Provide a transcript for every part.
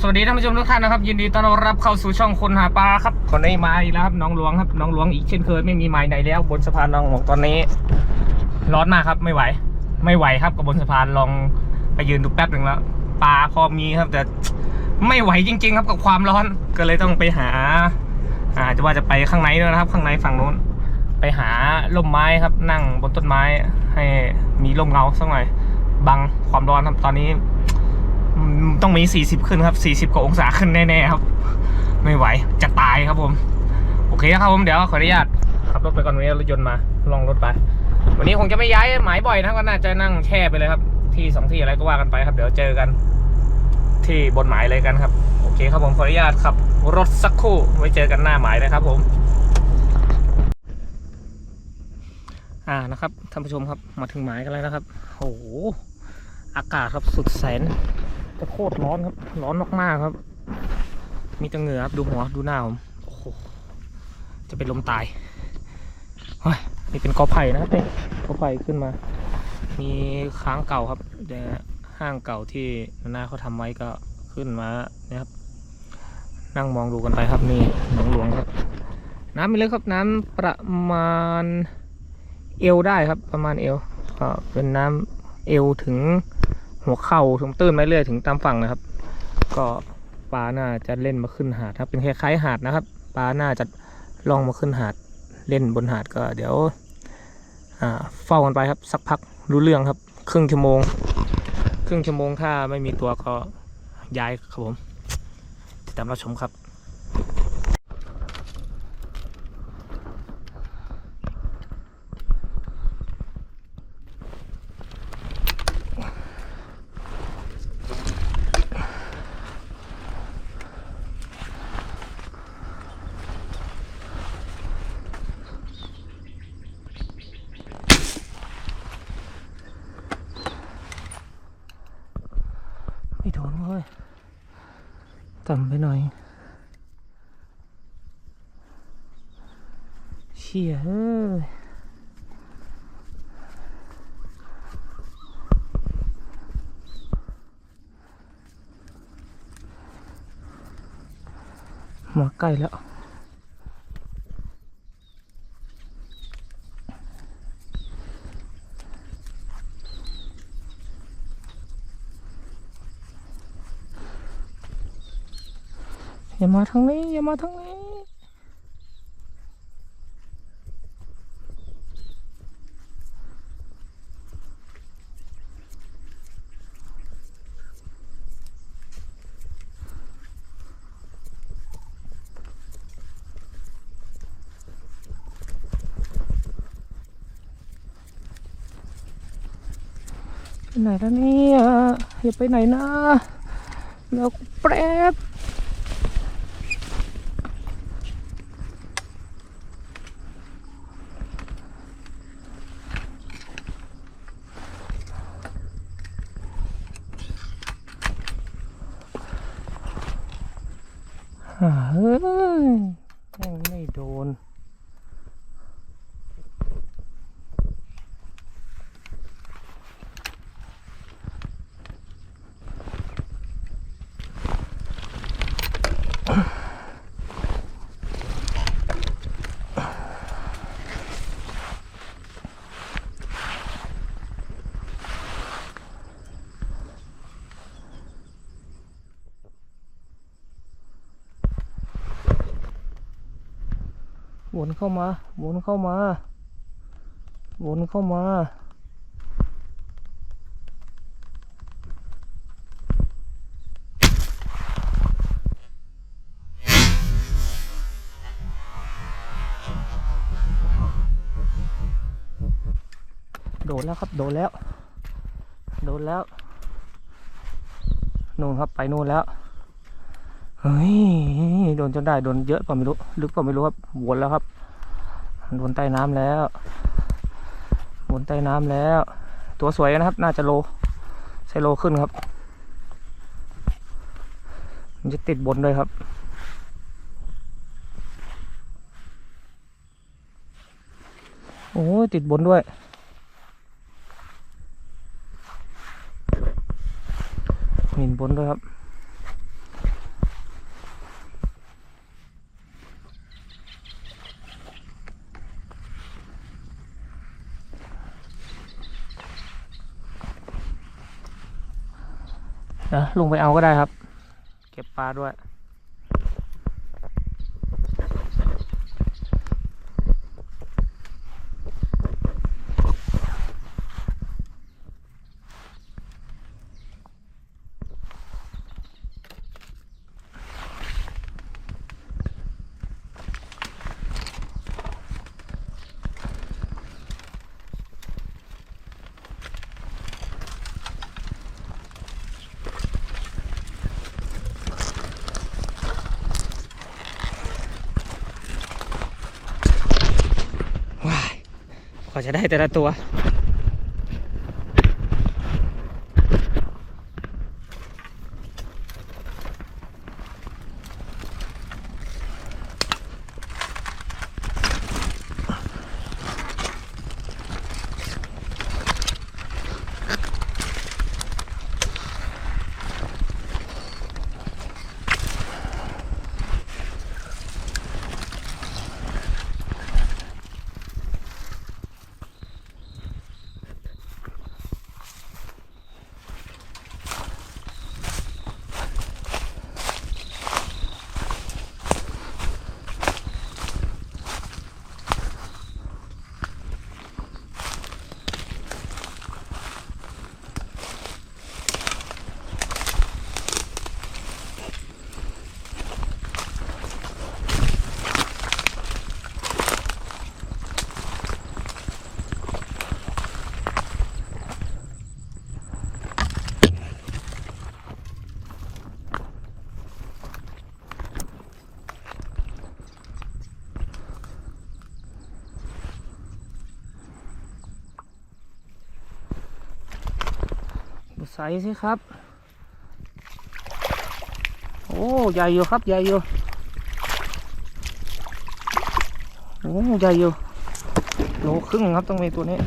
สวัสดีท่านผู้ชมทุกท่านนะครับ ยินดีต้อนรับเข้าสู่ช่องคนหาปลาครับคนนี้มาอีกแล้วครับน้องหลวงครับน้องหลวงอีกเช่นเคยไม่มีไม้ไหนแล้ว บนสะพานน้องหลวงตอนนี้ ร้อนมากครับไม่ไหว ไม่ไหวครับกับบนสะพานลองไปยืนดูแป๊บหนึ่งแล้วปลาพอมีครับแต่ไม่ไหวจริง ๆ ครับกับความร้อนก็เลยต้องไปหาอาจะว่าจะไปข้างในด้วยนะครับ ข้างในฝั่งนู้น ไปหาร่มไม้ครับนั่งบนต้นไม้ ให้มีร่มเงาสักหน่อยบังความร้อนครับตอนนี้ ต้องมี 40 ขึ้นครับ 40 กว่าองศาขึ้นแน่ๆครับ ไม่ไหวจะตายครับผม โอเคครับผมเดี๋ยวขออนุญาตขับรถไปก่อนวันนี้รถยนต์มาลองรถไป วันนี้คงจะไม่ย้ายหมายบ่อยนะก็น่าจะนั่งแช่ไปเลยครับ ที่สองที่อะไรก็ว่ากันไปครับ เดี๋ยวเจอกัน ที่บนหมายเลยกันครับ โอเคครับผมขออนุญาตขับ รถสักครู่ไว้เจอกันหน้าหมายเลยครับผมอ่านะครับท่านผู้ชมครับมาถึงหมายกันแล้วนะครับโอ้โหอากาศครับสุดแสน จะโคตรร้อนครับ ร้อนมากๆครับ มีแตังเหงื่อครับ ดูหัว ดูหน้าผม โอ้โห จะเป็นลมตายเฮ้ยนี่เป็นกอไผ่นะครับเนี่กอไผ่ขึ้นมา มีค้างเก่าครับเดี๋ยวห้างเก่าที่หน้าเขาทำไว้ก็ขึ้นมานะครับ นั่งมองดูกันไปครับนี่หนองหลวงครับ น้ำไม่ลึกครับน้ำประมาณเอวได้ครับ ประมาณเอวก็เป็นน้ำเอวถึง หัวเข่าถึงตื้นไปเรื่อยถึงตามฝั่งนะครับ ก็ปลาน่าจะเล่นมาขึ้นหาดครับ เป็นคล้ายๆหาดนะครับปลาน่าจะล่องมาขึ้นหาดเล่นบนหาดก็เดี๋ยวอ่าเฝ้ากันไปครับสักพักรู้เรื่องครับ ครึ่งชั่วโมง ครึ่งชั่วโมงถ้าไม่มีตัวก็ย้ายครับผมติดตามรับชมครับ ต่ำไปหน่อย เชี่ยเอ้ยมาใกล้แล้ว อย่ามาทางนี้ อย่ามาทางนี้ ไปไหนแล้วเนี่ยอย่าไปไหนนะแล้วแป๊บ เฮ้ยไม่โดน วนเข้ามาวนเข้ามาวนเข้ามา โดนแล้วครับ โดนแล้ว โดนแล้ว นู่นครับ ไปนู่นแล้ว เฮ้ยโดนจนได้โดนเยอะกว่าไม่รู้ ลึกกว่าไม่รู้ครับวนแล้วครับโดนใต้น้ำแล้ววนใต้น้ำแล้ว ตัวสวยนะครับ น่าจะโลใช่โลขึ้นครับ มันจะติดบนด้วยครับ โอ้ติดบนด้วย มินบนด้วยครับ นะลงไปเอาก็ได้ครับ เก็บปลาด้วย ว่าจะได้แต่ละตัว ดูไซส์สิครับ โอ้ใหญ่อยู่ครับใหญ่อยู่โอ้ใหญ่อยู่โลครึ่งครับต้องมีตัวนี้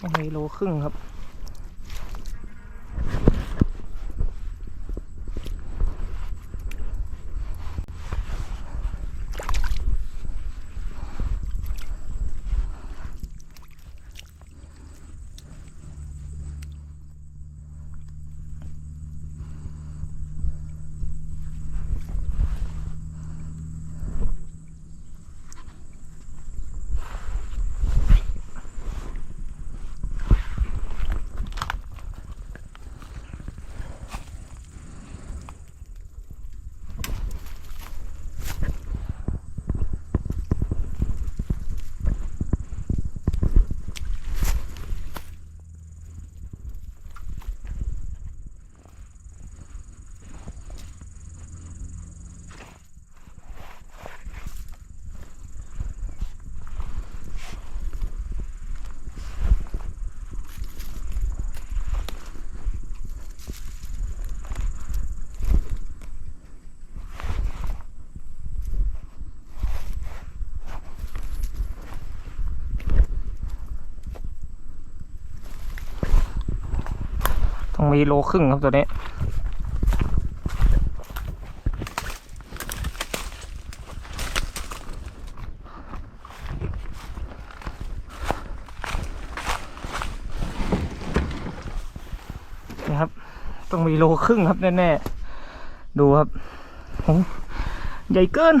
ต้องมีโลครึ่งครับ มีโลครึ่งครับตัวนี้นะครับ ต้องมีโลครึ่งครับแน่ๆ ดูครับโอ้ใหญ่เกิน